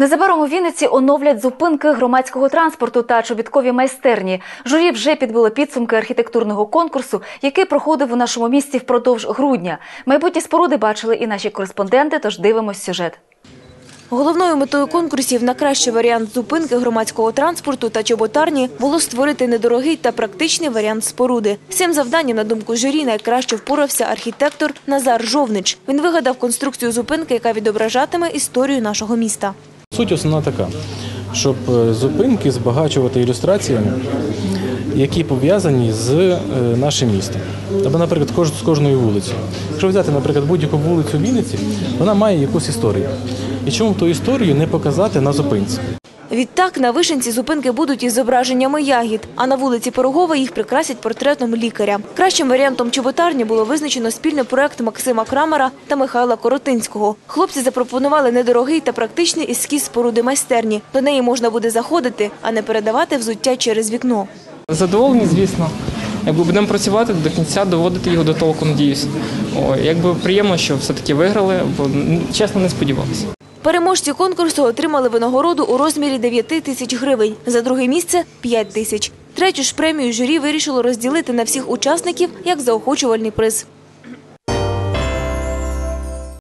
Незабаром у Вінниці оновлять зупинки громадського транспорту та чобіткові майстерні. Журі вже підбило підсумки архітектурного конкурсу, який проходив у нашому місті впродовж грудня. Майбутні споруди бачили і наші кореспонденти, тож дивимось сюжет. Головною метою конкурсів на кращий варіант зупинки громадського транспорту та чоботарні було створити недорогий та практичний варіант споруди. З цим завданням, на думку журі, найкраще впорався архітектор Назар Жовнич. Він вигадав конструкцію зупинки, яка відображатиме історію нашого міста. Суть основна така, щоб е, зупинки збагачувати ілюстраціями, які пов'язані з е, нашим містом. Або, наприклад, з кожною вулицею. Якщо взяти, наприклад, будь-яку вулицю в Вінниці, вона має якусь історію. І чому б ту історію не показати на зупинці? Відтак на вишенці зупинки будуть із зображеннями ягід, а на вулиці Пирогова їх прикрасять портретом лікаря. Кращим варіантом чоботарні було визначено спільний проект Максима Крамера та Михайла Коротинського. Хлопці запропонували недорогий та практичний ескіз споруди майстерні. До неї можна буде заходити, а не передавати взуття через вікно. Задоволені, звісно. Якби будемо працювати до кінця, доводити його до толку, надіюсь. О, якби приємно, що все-таки виграли, бо чесно не сподівалися. Переможці конкурсу отримали винагороду у розмірі 9 тисяч гривень, за друге місце – 5 тисяч. Третю ж премію журі вирішило розділити на всіх учасників як заохочувальний приз.